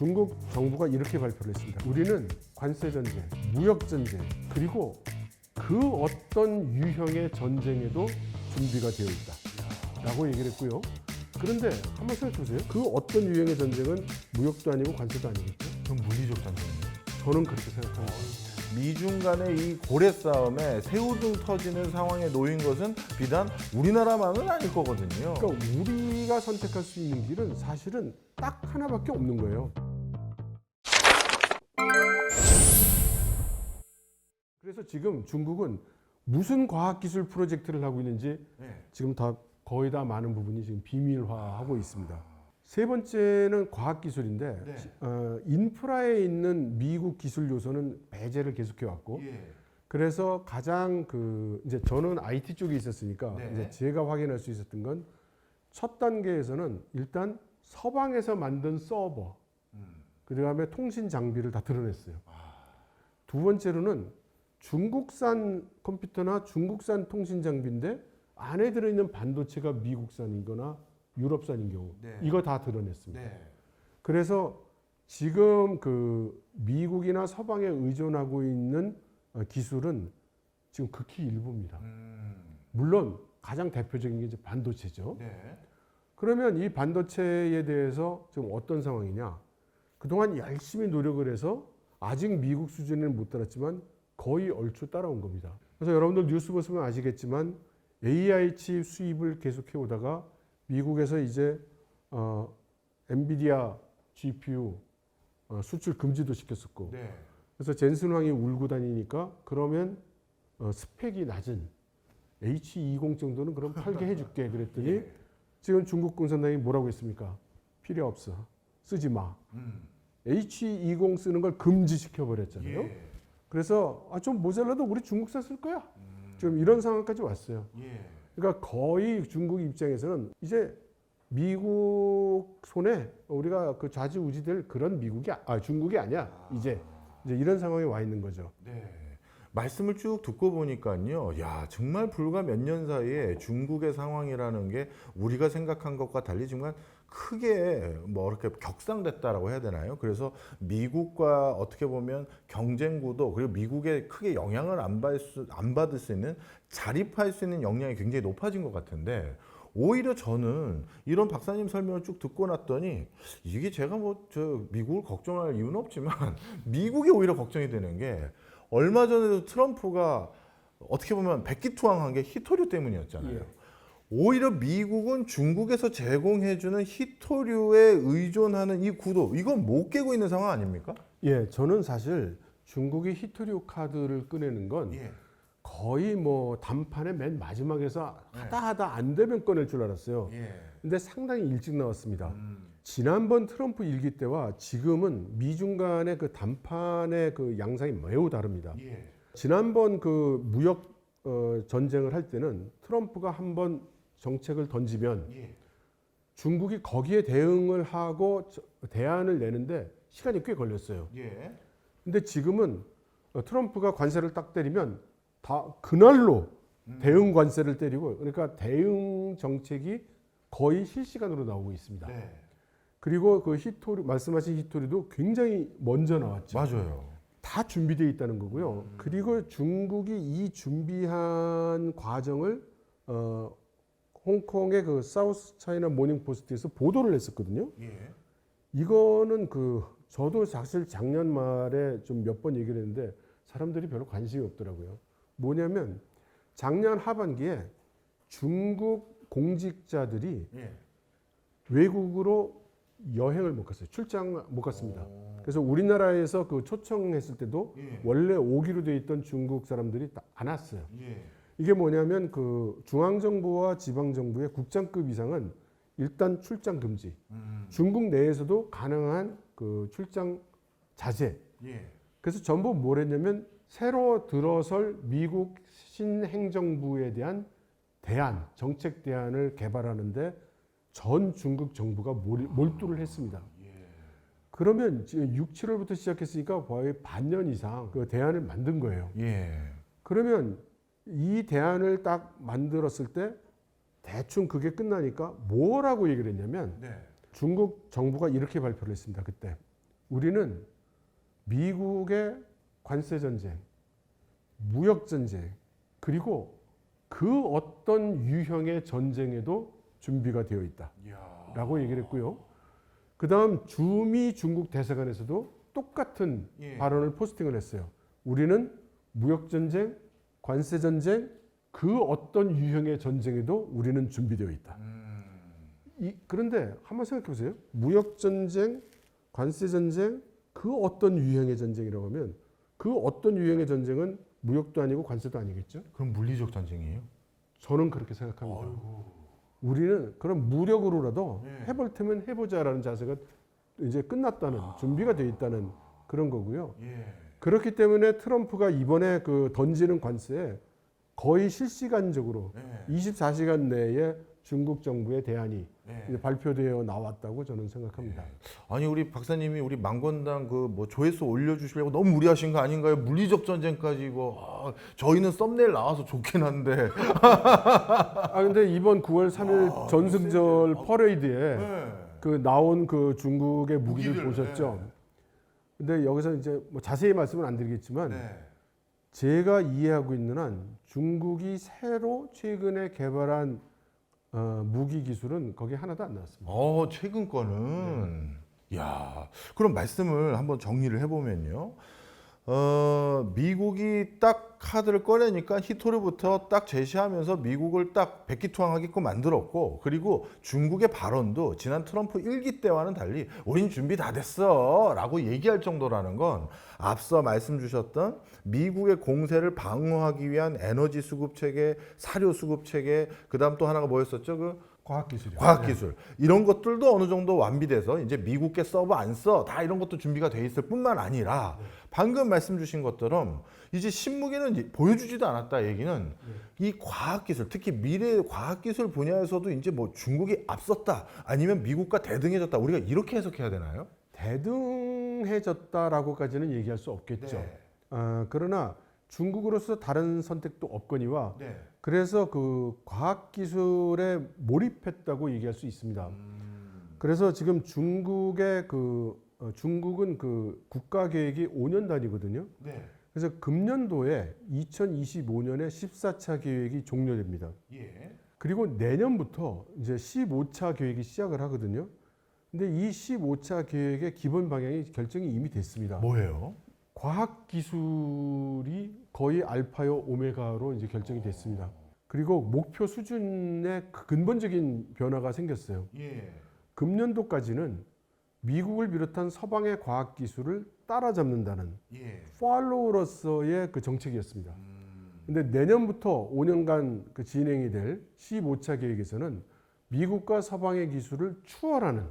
중국 정부가 이렇게 발표를 했습니다. 우리는 관세 전쟁, 무역 전쟁, 그리고 그 어떤 유형의 전쟁에도 준비가 되어 있다. 라고 얘기를 했고요. 그런데 한번 생각해 보세요. 그 어떤 유형의 전쟁은 무역도 아니고 관세도 아니겠죠? 그럼 물리적 전쟁이에요. 저는 그렇게 생각합니다. 미중 간의 이 고래 싸움에 새우등 터지는 상황에 놓인 것은 비단 우리나라만은 아닐 거거든요. 그러니까 우리가 선택할 수 있는 길은 사실은 딱 하나밖에 없는 거예요. 그래서 지금 중국은 무슨 과학기술 프로젝트를 하고 있는지 네. 지금 다 거의 다 많은 부분이 지금 비밀화하고 있습니다. 세 번째는 과학기술인데 네. 어, 인프라에 있는 미국 기술 요소는 배제를 계속해 왔고 예. 그래서 가장 그 이제 저는 IT 쪽에 있었으니까 네. 이제 제가 확인할 수 있었던 건 첫 단계에서는 일단 서방에서 만든 서버 음. 그다음에 통신 장비를 다 드러냈어요. 아. 두 번째로는 중국산 컴퓨터나 중국산 통신 장비인데 안에 들어있는 반도체가 미국산이거나 유럽산인 경우 네. 이거 다 드러냈습니다. 네. 그래서 지금 그 미국이나 서방에 의존하고 있는 어, 기술은 지금 극히 일부입니다. 음. 물론 가장 대표적인 게 이제 반도체죠. 네. 그러면 이 반도체에 대해서 지금 어떤 상황이냐? 그동안 열심히 노력을 해서 아직 미국 수준에는 못 따랐지만 거의 얼추 따라온 겁니다. 그래서 여러분들 뉴스 보시면 아시겠지만 AI 칩 수입을 계속해 오다가 미국에서 이제 어, 엔비디아 GPU 어, 수출 금지도 시켰었고 네. 그래서 젠슨 왕이 울고 다니니까 그러면 어, 스펙이 낮은 H20 정도는 그럼 팔게 해줄게 그랬더니 예. 지금 중국 공산당이 뭐라고 했습니까? 필요 없어. 쓰지 마. 음. H20 쓰는 걸 금지시켜 버렸잖아요. 예. 그래서 아, 좀 모자라도 우리 중국산 쓸 거야. 음. 지금 이런 상황까지 왔어요. 예. 그러니까 거의 중국 입장에서는 이제 미국 손에 우리가 그 좌지우지될 그런 미국이 아, 아, 중국이 아니야. 이제 이제 이런 상황에 와 있는 거죠. 네. 말씀을 쭉 듣고 보니까요. 야, 정말 불과 몇 년 사이에 중국의 상황이라는 게 우리가 생각한 것과 달리 정말 크게 뭐 이렇게 격상됐다라고 해야 되나요? 그래서 미국과 어떻게 보면 경쟁 구도 그리고 미국에 크게 영향을 안 받을 수, 안 받을 수 있는 자립할 수 있는 역량이 굉장히 높아진 것 같은데 오히려 저는 이런 박사님 설명을 쭉 듣고 났더니 이게 제가 뭐 저 미국을 걱정할 이유는 없지만 미국이 오히려 걱정이 되는 게 얼마 전에도 트럼프가 어떻게 보면 백기투항한 게 히토류 때문이었잖아요. 예. 오히려 미국은 중국에서 제공해주는 히토류에 의존하는 이 구도 이건 못 깨고 있는 상황 아닙니까? 예, 저는 사실 중국이 히토류 카드를 꺼내는 건 예. 거의 뭐 단판의 맨 마지막에서 네. 하다 하다 안 되면 꺼낼 줄 알았어요. 예. 근데 상당히 일찍 나왔습니다. 음. 지난번 트럼프 일기 때와 지금은 미중 간의 그 단판의 그 양상이 매우 다릅니다. 예. 지난번 그 무역 어, 전쟁을 할 때는 트럼프가 한번 정책을 던지면 예. 중국이 거기에 대응을 하고 저- 대안을 내는데 시간이 꽤 걸렸어요. 예. 근데 지금은 어, 트럼프가 관세를 딱 때리면 다 그날로 음. 대응 관세를 때리고 그러니까 대응 정책이 거의 실시간으로 나오고 있습니다. 네. 그리고 그 히토리 말씀하신 히토리도 굉장히 먼저 나왔죠. 맞아요. 다 준비되어 있다는 거고요. 음. 그리고 중국이 이 준비한 과정을 어, 홍콩의 그 사우스 차이나 모닝 포스트에서 보도를 했었거든요. 예. 이거는 그 저도 사실 작년 말에 좀 몇 번 얘기를 했는데 사람들이 별로 관심이 없더라고요. 뭐냐면 작년 하반기에 중국 공직자들이 예. 외국으로 여행을 못 갔어요. 출장 못 갔습니다. 그래서 우리나라에서 그 초청했을 때도 예. 원래 오기로 돼 있던 중국 사람들이 다안 왔어요. 예. 이게 뭐냐면 그 중앙 정부와 지방 정부의 국장급 이상은 일단 출장 금지. 음. 중국 내에서도 가능한 그 출장 자제. 예. 그래서 전부 뭘 했냐면 새로 들어설 미국 신행정부에 대한 대안, 정책 대안을 개발하는데 전 중국 정부가 몰- 몰두를 했습니다. 예. 그러면 지금 6, 7월부터 시작했으니까 거의 반년 이상 그 대안을 만든 거예요. 예. 그러면 이 대안을 딱 만들었을 때 대충 그게 끝나니까 뭐라고 얘기를 했냐면 네. 중국 정부가 이렇게 발표를 했습니다. 그때 우리는 미국의 관세 전쟁, 무역 전쟁, 그리고 그 어떤 유형의 전쟁에도 준비가 되어 있다라고 얘기를 했고요. 그다음 주미 중국 대사관에서도 똑같은 예. 발언을 포스팅을 했어요. 우리는 무역 전쟁, 관세 전쟁, 그 어떤 유형의 전쟁에도 우리는 준비되어 있다. 음. 이, 그런데 한번 생각해 보세요. 무역 전쟁, 관세 전쟁, 그 어떤 유형의 전쟁이라고 하면 그 어떤 유형의 전쟁은 무역도 아니고 관세도 아니겠죠? 그럼 물리적 전쟁이에요? 저는 그렇게 생각합니다. 우리는 그럼 무력으로라도 네. 해볼 테면 해보자라는 자세가 이제 끝났다는 준비가 돼 있다는 그런 거고요. 예. 그렇기 때문에 트럼프가 이번에 그 던지는 관세에 거의 실시간적으로 네. 24시간 내에 중국 정부의 대안이 네. 발표되어 나왔다고 저는 생각합니다. 아니 우리 박사님이 우리 망건당 그 뭐 조회수 올려주시려고 너무 무리하신 거 아닌가요? 물리적 전쟁까지 이거 아, 저희는 썸네일 나와서 좋긴 한데 아 근데 이번 9월 3일 아, 전승절 퍼레이드에 네. 그 나온 그 중국의 무기들 무기들, 보셨죠? 네. 근데 여기서 이제 뭐 자세히 말씀은 안 드리겠지만 네. 제가 이해하고 있는 한 중국이 새로 최근에 개발한 어, 무기 기술은 거기 하나도 안 나왔습니다. 어 최근 거는 야 그럼 말씀을 한번 정리를 해 보면요. 어 미국이 딱 카드를 꺼내니까 히토르부터 딱 제시하면서 미국을 딱 백기투항하게끔 만들었고 그리고 중국의 발언도 지난 트럼프 일기 때와는 달리 우린 준비 다 됐어 라고 얘기할 정도라는 건 앞서 말씀 주셨던 미국의 공세를 방어하기 위한 에너지 수급 체계, 사료 수급 체계, 그 다음 또 하나가 뭐였었죠? 그 과학 기술이요. 과학기술 이런 것들도 어느 정도 완비돼서 이제 미국계 서버 안 써 다 이런 것도 준비가 돼 있을 뿐만 아니라 방금 말씀 주신 것처럼 이제 신무기는 보여주지도 않았다 얘기는 이 과학기술 특히 미래 과학기술 분야에서도 이제 뭐 중국이 앞섰다 아니면 미국과 대등해졌다 우리가 이렇게 해석해야 되나요? 대등해졌다라고까지는 얘기할 수 없겠죠. 아, 그러나 중국으로서 다른 선택도 없거니와 네. 그래서 그 과학 기술에 몰입했다고 얘기할 수 있습니다. 음. 그래서 지금 중국의 그 어, 중국은 그 국가 계획이 5년 단위거든요. 네. 그래서 금년도에 2025년에 14차 계획이 종료됩니다. 예. 그리고 내년부터 이제 15차 계획이 시작을 하거든요. 근데 이 15차 계획의 기본 방향이 결정이 이미 됐습니다. 뭐예요? 과학 기술이 거의 알파요 오메가로 이제 결정이 됐습니다. 그리고 목표 수준의 그 근본적인 변화가 생겼어요. 예. 금년도까지는 미국을 비롯한 서방의 과학 기술을 따라잡는다는 예. 팔로우로서의 그 정책이었습니다. 음. 근데 내년부터 5년간 그 진행이 될 15차 계획에서는 미국과 서방의 기술을 추월하는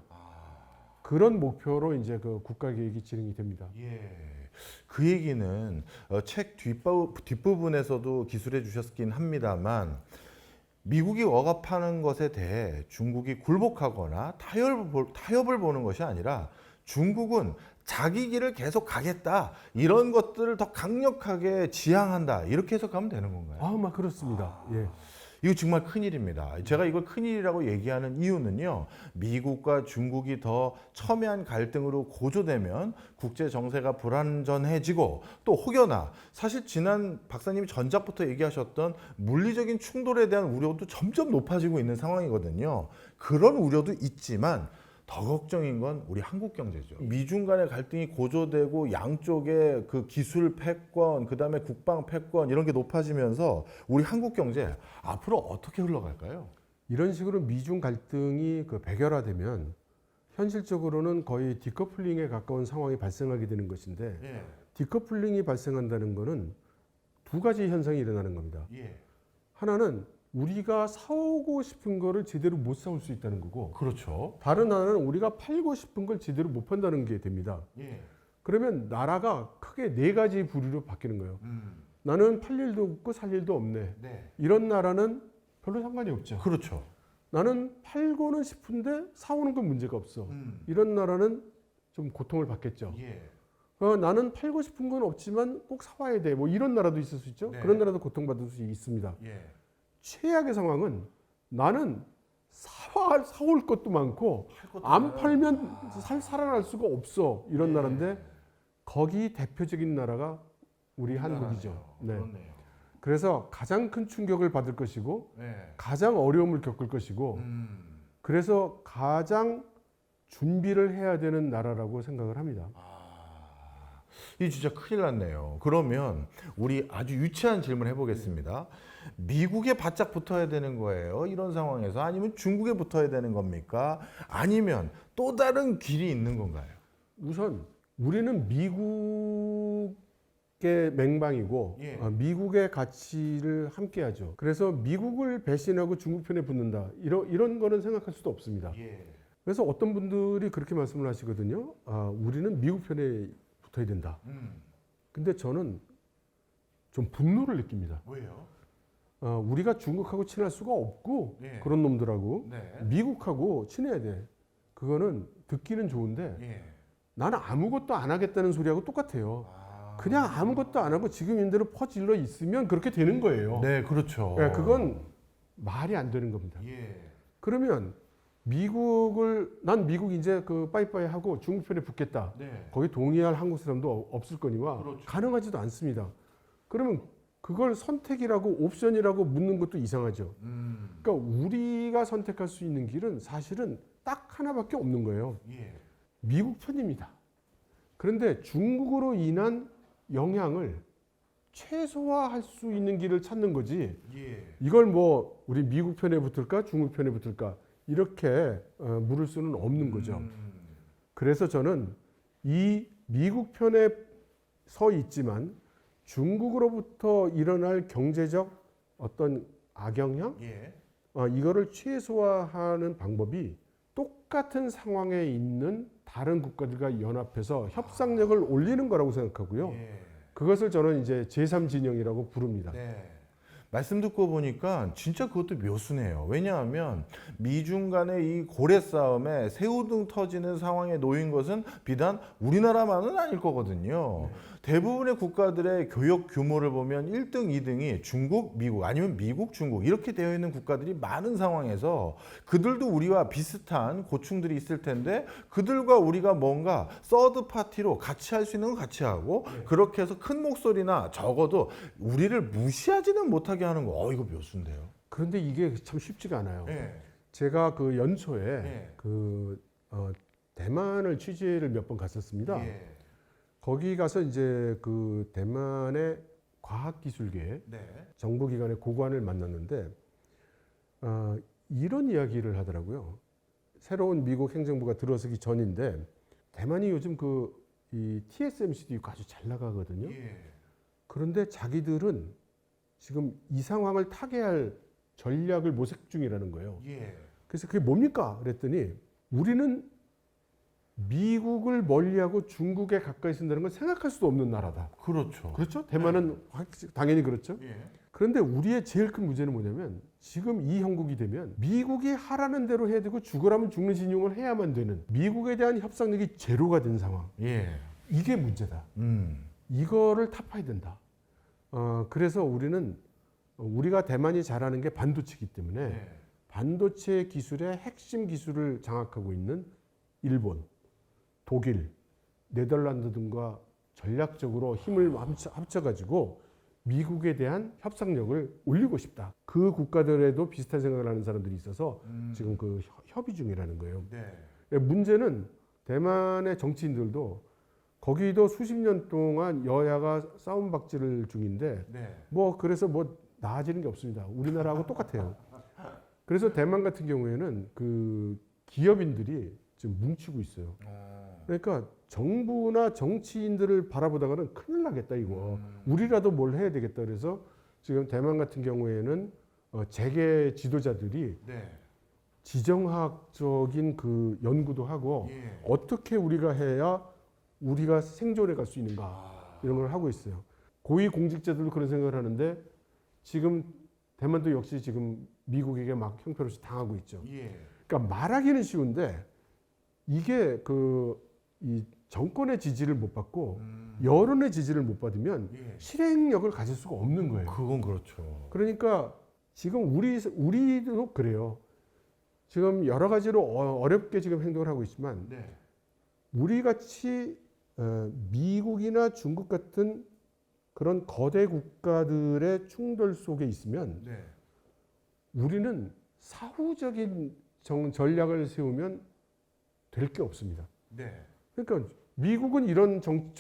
그런 목표로 이제 그 국가 계획이 진행이 됩니다. 예. 그 얘기는 어, 책 뒷부, 뒷부분에서도 기술해 주셨긴 합니다만 미국이 억압하는 것에 대해 중국이 굴복하거나 타협을, 볼- 타협을 보는 것이 아니라 중국은 자기 길을 계속 가겠다 이런 것들을 더 강력하게 지향한다 이렇게 해석하면 되는 건가요? 아, 막 그렇습니다. 예. 이거 정말 큰일입니다. 제가 이걸 큰일이라고 얘기하는 이유는요. 미국과 중국이 더 첨예한 갈등으로 고조되면 국제 정세가 불안전해지고 또 혹여나 사실 지난 박사님이 전작부터 얘기하셨던 물리적인 충돌에 대한 우려도 점점 높아지고 있는 상황이거든요. 그런 우려도 있지만 더 걱정인 건 우리 한국 경제죠. 미중 간의 갈등이 고조되고 양쪽의 그 기술 패권, 그다음에 국방 패권 이런 게 높아지면서 우리 한국 경제 앞으로 어떻게 흘러갈까요? 이런 식으로 미중 갈등이 그 백열화되면 현실적으로는 거의 디커플링에 가까운 상황이 발생하게 되는 것인데 예. 디커플링이 발생한다는 것은 두 가지 현상이 일어나는 겁니다. 예. 하나는 우리가 사오고 싶은 거를 제대로 못 사올 수 있다는 거고 그렇죠. 다른 하나는 우리가 팔고 싶은 걸 제대로 못 판다는 게 됩니다. 예. 그러면 나라가 크게 네 가지 부류로 바뀌는 거예요. 음. 나는 팔 일도 없고 살 일도 없네. 네. 이런 나라는 별로 상관이 없죠. 그렇죠. 나는 팔고는 싶은데 사오는 건 문제가 없어. 음. 이런 나라는 좀 고통을 받겠죠. 예. 어, 나는 팔고 싶은 건 없지만 꼭 사와야 돼. 뭐 이런 나라도 있을 수 있죠. 네. 그런 나라도 고통받을 수 있습니다. 예. 최악의 상황은 나는 사, 사올 것도 많고 안 팔면 살 살아날 수가 없어 이런 예. 나라인데 거기 대표적인 나라가 우리 한국이죠. 네. 그렇네요. 그래서 가장 큰 충격을 받을 것이고 네. 가장 어려움을 겪을 것이고 음. 그래서 가장 준비를 해야 되는 나라라고 생각을 합니다. 아, 이 진짜 큰일 났네요. 그러면 우리 아주 유치한 질문 해보겠습니다. 미국에 바짝 붙어야 되는 거예요. 이런 상황에서 아니면 중국에 붙어야 되는 겁니까? 아니면 또 다른 길이 있는 건가요? 우선 우리는 미국의 맹방이고 예. 어, 미국의 가치를 함께하죠. 그래서 미국을 배신하고 중국 편에 붙는다 이런 이런 거는 생각할 수도 없습니다. 예. 그래서 어떤 분들이 그렇게 말씀을 하시거든요. 아, 우리는 미국 편에 붙어야 된다. 음. 근데 저는 좀 분노를 느낍니다. 왜요? 어, 우리가 중국하고 친할 수가 없고 예. 그런 놈들하고 네. 미국하고 친해야 돼. 그거는 듣기는 좋은데 예. 나는 아무것도 안 하겠다는 소리하고 똑같아요. 아. 그냥 아무것도 안 하고 지금 인대로 퍼질러 있으면 그렇게 되는 거예요. 네, 그렇죠. 예, 그건 말이 안 되는 겁니다. 예. 그러면 미국을 난 미국 이제 그 빠이빠이 하고 중국 편에 붙겠다. 네. 거기 동의할 한국 사람도 없을 거니와 그렇죠. 가능하지도 않습니다. 그러면 그걸 선택이라고 옵션이라고 묻는 것도 이상하죠. 음. 그러니까 우리가 선택할 수 있는 길은 사실은 딱 하나밖에 없는 거예요. 예. 미국 편입니다. 그런데 중국으로 인한 영향을 최소화할 수 있는 길을 찾는 거지. 예. 이걸 뭐 우리 미국 편에 붙을까 중국 편에 붙을까 이렇게 어, 물을 수는 없는 거죠. 음. 그래서 저는 이 미국 편에 서 있지만 중국으로부터 일어날 경제적 어떤 악영향 예. 어, 이거를 최소화하는 방법이 똑같은 상황에 있는 다른 국가들과 연합해서 협상력을 올리는 거라고 생각하고요. 예. 그것을 저는 이제 제3진영이라고 부릅니다. 네. 말씀 듣고 보니까 진짜 그것도 묘수네요. 왜냐하면 미중 간의 이 고래 싸움에 새우등 터지는 상황에 놓인 것은 비단 우리나라만은 아닐 거거든요. 대부분의 국가들의 교역 규모를 보면 1등, 2등이 중국, 미국 아니면 미국, 중국 이렇게 되어 있는 국가들이 많은 상황에서 그들도 우리와 비슷한 고충들이 있을 텐데 그들과 우리가 뭔가 서드 파티로 같이 할 수 있는 건 같이 하고 그렇게 해서 큰 목소리나 적어도 우리를 무시하지는 못하게 하는 거. 어 이거 묘수인데요. 그런데 이게 참 쉽지가 않아요. 예. 제가 그 연초에 예. 그 어, 대만을 취재를 몇 번 갔었습니다. 예. 거기 가서 이제 그 대만의 과학기술계 네. 정부기관의 고관을 만났는데 어, 이런 이야기를 하더라고요. 새로운 미국 행정부가 들어서기 전인데 대만이 요즘 그 이 TSMC도 아주 잘 나가거든요. 예. 그런데 자기들은 지금 이 상황을 타개할 전략을 모색 중이라는 거예요. 예. 그래서 그게 뭡니까? 그랬더니 우리는 미국을 멀리하고 중국에 가까이 쓴다는 건 생각할 수도 없는 나라다. 그렇죠. 그렇죠? 대만은 확- 당연히 그렇죠. 예. 그런데 우리의 제일 큰 문제는 뭐냐면 지금 이 형국이 되면 미국이 하라는 대로 해야 되고 죽으라면 죽는 신용을 해야만 되는 미국에 대한 협상력이 제로가 된 상황. 예. 이게 문제다. 음. 이거를 타파해야 된다. 어, 그래서 우리는 어, 우리가 대만이 잘하는 게 반도체이기 때문에 예. 반도체 기술의 핵심 기술을 장악하고 있는 일본, 독일, 네덜란드 등과 전략적으로 힘을 합쳐, 합쳐가지고 미국에 대한 협상력을 올리고 싶다. 그 국가들에도 비슷한 생각을 하는 사람들이 있어서 음. 지금 그 협- 협의 중이라는 거예요. 네. 문제는 대만의 정치인들도 거기도 수십 년 동안 여야가 싸움 박질을 중인데 네. 뭐 그래서 뭐 나아지는 게 없습니다. 우리나라하고 똑같아요. 그래서 대만 같은 경우에는 그 기업인들이 지금 뭉치고 있어요. 어. 그러니까 정부나 정치인들을 바라보다가는 큰일 나겠다 이거. 우리라도 뭘 해야 되겠다 그래서 지금 대만 같은 경우에는 어, 재계 지도자들이 네. 지정학적인 그 연구도 하고 예. 어떻게 우리가 해야 우리가 생존해 갈 수 있는가 아. 이런 걸 하고 있어요. 고위 공직자들도 그런 생각을 하는데 지금 대만도 역시 지금 미국에게 막 형편없이 당하고 있죠. 예. 그러니까 말하기는 쉬운데 이게 그 이 정권의 지지를 못 받고 음. 여론의 지지를 못 받으면 예. 실행력을 가질 수가 없는 거예요. 그건 그렇죠. 그러니까 지금 우리 우리도 그래요. 지금 여러 가지로 어- 어렵게 지금 행동을 하고 있지만 네. 우리 같이 어, 미국이나 중국 같은 그런 거대 국가들의 충돌 속에 있으면 네. 우리는 사후적인 정- 전략을 세우면 될 게 없습니다. 네. 그러니까 미국은 이런 정,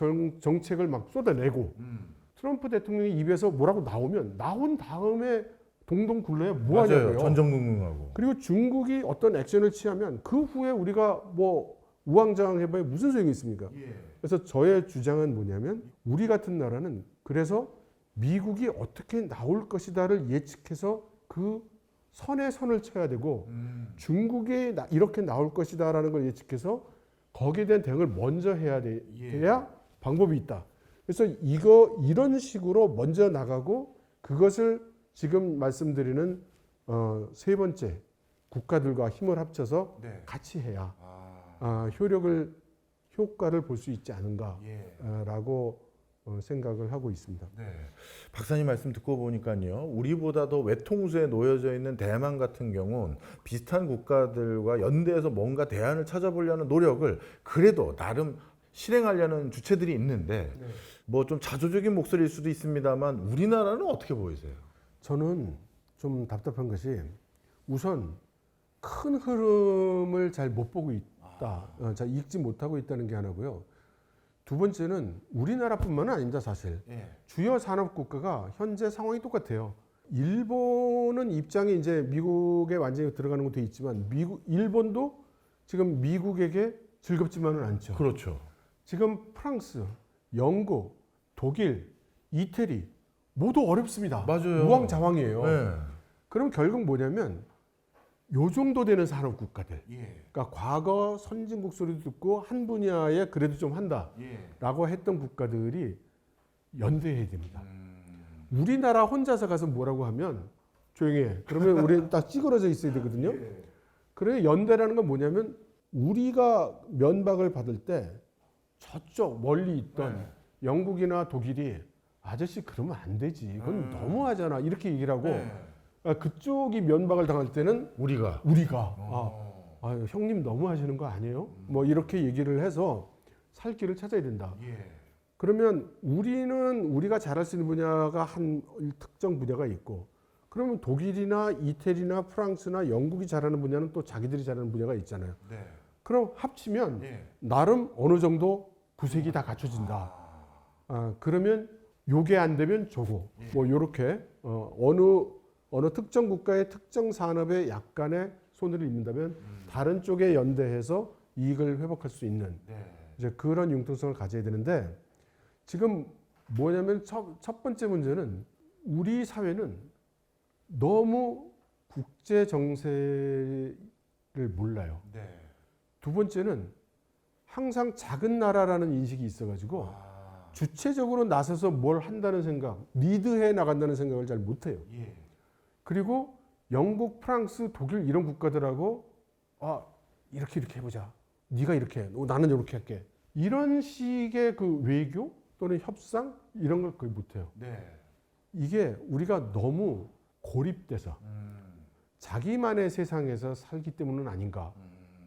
책을막 쏟아내고 음. 트럼프 대통령이 입에서 뭐라고 나오면 나온 다음에 동동 굴러야 뭐. 하냐고요. 전전긍긍하고. 그리고 중국이 어떤 액션을 취하면 그 후에 우리가 뭐 우왕좌왕해봐야 무슨 소용이 있습니까? 예. 그래서 저의 주장은 뭐냐면 우리 같은 나라는 그래서 미국이 어떻게 나올 것이다를 예측해서 그 선에 선을 쳐야 되고 음. 중국이 나- 이렇게 나올 것이다라는 걸 예측해서 거기에 대한 대응을 먼저 해야 돼, 예. 돼야 방법이 있다. 그래서 이거 이런 식으로 먼저 나가고 그것을 지금 말씀드리는 어, 세 번째 국가들과 힘을 합쳐서 네. 같이 해야 아. 아, 효력을 효과를 볼 수 있지 않은가라고 예. 어, 생각을 하고 있습니다. 네. 박사님 말씀 듣고 보니까요. 우리보다도 외통수에 놓여져 있는 대만 같은 경우는 비슷한 국가들과 연대해서 뭔가 대안을 찾아보려는 노력을 그래도 나름 실행하려는 주체들이 있는데 뭐좀 자조적인 목소리일 수도 있습니다만 우리나라는 어떻게 보이세요? 저는 좀 답답한 것이 우선 큰 흐름을 잘 못 보고 있다, 어, 잘 읽지 못하고 있다는 게 하나고요. 두 번째는 우리나라뿐만은 아닙니다, 사실. 예. 주요 산업 국가가 현재 상황이 똑같아요. 일본은 입장이 이제 미국에 완전히 들어가는 것도 있지만 미국 일본도 지금 미국에게 즐겁지만은 않죠. 그렇죠. 지금 프랑스, 영국, 독일, 이태리 모두 어렵습니다. 맞아요. 우왕좌왕이에요. 네. 그럼 결국 뭐냐면 요 정도 되는 산업 국가들. 예. 그러니까 과거 선진국 소리도 듣고 한 분야에 그래도 좀 한다라고 예. 했던 국가들이 연대해야 됩니다. 음. 우리나라 혼자서 가서 뭐라고 하면 조용히 해. 그러면 우리 딱 찌그러져 있어야 되거든요. 예. 그래 연대라는 건 뭐냐면 우리가 면박을 받을 때 저쪽 멀리 있던 네. 영국이나 독일이 아저씨 그러면 안 되지. 그건 음. 너무하잖아. 이렇게 얘기를 하고 네. 아, 그쪽이 면박을 당할 때는 우리가 우리가 아, 어. 아, 형님 너무 하시는 거 아니에요? 뭐 이렇게 얘기를 해서 살 길을 찾아야 된다. 예. 그러면 우리는 우리가 잘할 수 있는 분야가 한 특정 분야가 있고 그러면 독일이나 이태리나 프랑스나 영국이 잘하는 분야는 또 자기들이 잘하는 분야가 있잖아요. 네. 그럼 합치면 예. 나름 어느 정도 구색이 다 갖춰진다. 아, 그러면 요게 안 되면 저거. 뭐 요렇게 어, 어느 어느 특정 국가의 특정 산업에 약간의 손을 입는다면 다른 쪽에 연대해서 이익을 회복할 수 있는 네. 이제 그런 융통성을 가져야 되는데 지금 뭐냐면 첫, 첫 번째 문제는 우리 사회는 너무 국제 정세를 몰라요. 네. 두 번째는 항상 작은 나라라는 인식이 있어가지고 아. 주체적으로 나서서 뭘 한다는 생각, 리드해 나간다는 생각을 잘 못해요. 예. 그리고 영국, 프랑스, 독일 이런 국가들하고 아 이렇게 이렇게 해보자. 네가 이렇게, 해. 어, 나는 이렇게 할게. 이런 식의 그 외교 또는 협상 이런 걸 거의 못해요. 네. 이게 우리가 너무 고립돼서 음. 자기만의 세상에서 살기 때문은 아닌가라는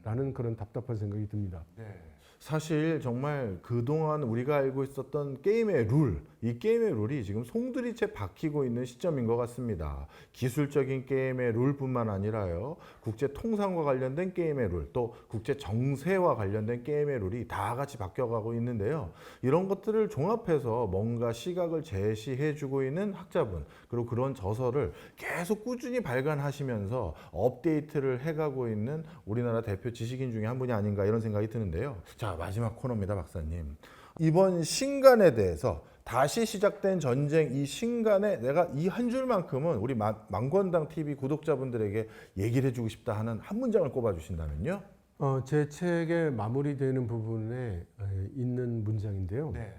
음. 그런 답답한 생각이 듭니다. 네. 사실 정말 그동안 우리가 알고 있었던 게임의 룰, 이 게임의 룰이 지금 송두리째 바뀌고 있는 시점인 것 같습니다. 기술적인 게임의 룰뿐만 아니라요, 국제 통상과 관련된 게임의 룰, 또 국제 정세와 관련된 게임의 룰이 다 같이 바뀌어가고 있는데요. 이런 것들을 종합해서 뭔가 시각을 제시해주고 있는 학자분, 그리고 그런 저서를 계속 꾸준히 발간하시면서 업데이트를 해가고 있는 우리나라 대표 지식인 중에 한 분이 아닌가 이런 생각이 드는데요. 자, 마지막 코너입니다, 박사님. 이번 신간에 대해서 다시 시작된 전쟁 이 신간에 내가 이 한 줄만큼은 우리 마- 망권당 TV 구독자분들에게 얘기를 해주고 싶다 하는 한 문장을 꼽아주신다면요. 어, 제 책의 마무리되는 부분에 에, 있는 문장인데요. 네.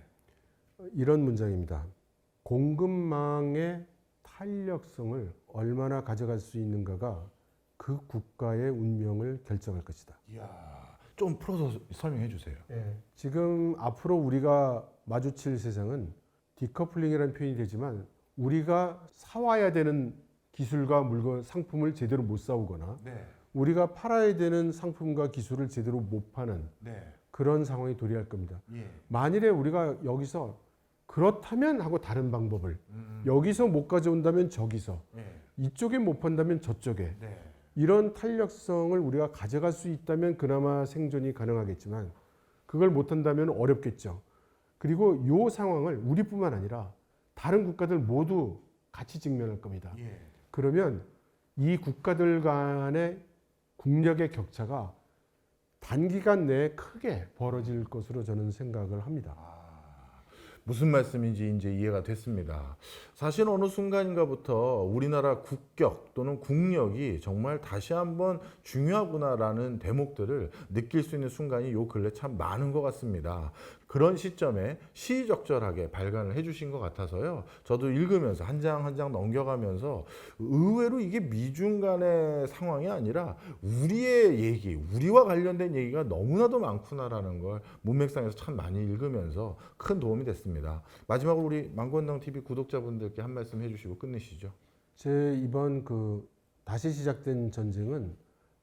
이런 문장입니다. 공급망의 탄력성을 얼마나 가져갈 수 있는가가 그 국가의 운명을 결정할 것이다. 이야, 좀 풀어서 설명해 주세요. 지금 앞으로 우리가 마주칠 세상은 디커플링이라는 표현이 되지만 우리가 사와야 되는 기술과 물건, 상품을 제대로 못 사오거나 네. 우리가 팔아야 되는 상품과 기술을 제대로 못 파는 네. 그런 상황이 도래할 겁니다. 예. 만일에 우리가 여기서 그렇다면 하고 다른 방법을 음. 여기서 못 가져온다면 저기서 예. 이쪽에 못 판다면 저쪽에 네. 이런 탄력성을 우리가 가져갈 수 있다면 그나마 생존이 가능하겠지만 그걸 못한다면 어렵겠죠. 그리고 이 상황을 우리뿐만 아니라 다른 국가들 모두 같이 직면할 겁니다. 예. 그러면 이 국가들 간의 국력의 격차가 단기간 내에 크게 벌어질 것으로 저는 생각을 합니다. 무슨 말씀인지 이제 이해가 됐습니다. 사실 어느 순간인가부터 우리나라 국격 또는 국력이 정말 다시 한번 중요하구나라는 대목들을 느낄 수 있는 순간이 요 근래 참 많은 것 같습니다. 그런 시점에 시적절하게 발간을 해주신 것 같아서요. 저도 읽으면서 한장 한 장 넘겨가면서 의외로 이게 미중 간의 상황이 아니라 우리의 얘기, 우리와 관련된 얘기가 너무나도 많구나라는 걸 문맥상에서 참 많이 읽으면서 큰 도움이 됐습니다. 마지막으로 우리 망건당 TV 구독자분들께 한 말씀 해주시고 끝내시죠. 제 이번 그 다시 시작된 전쟁은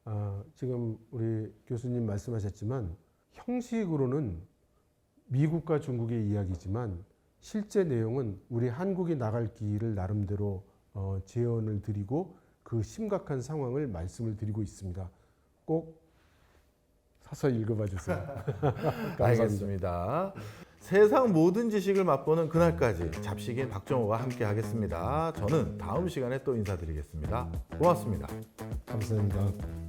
아, 지금 우리 교수님 말씀하셨지만 형식으로는 미국과 중국의 이야기지만 실제 내용은 우리 한국이 나갈 길을 나름대로 어, 제언을 드리고 그 심각한 상황을 말씀을 드리고 있습니다. 꼭 사서 읽어봐 주세요. 알겠습니다. 세상 모든 지식을 맛보는 그날까지 잡식인 박정호와 함께 하겠습니다. 저는 다음 시간에 또 인사드리겠습니다. 고맙습니다. 감사합니다.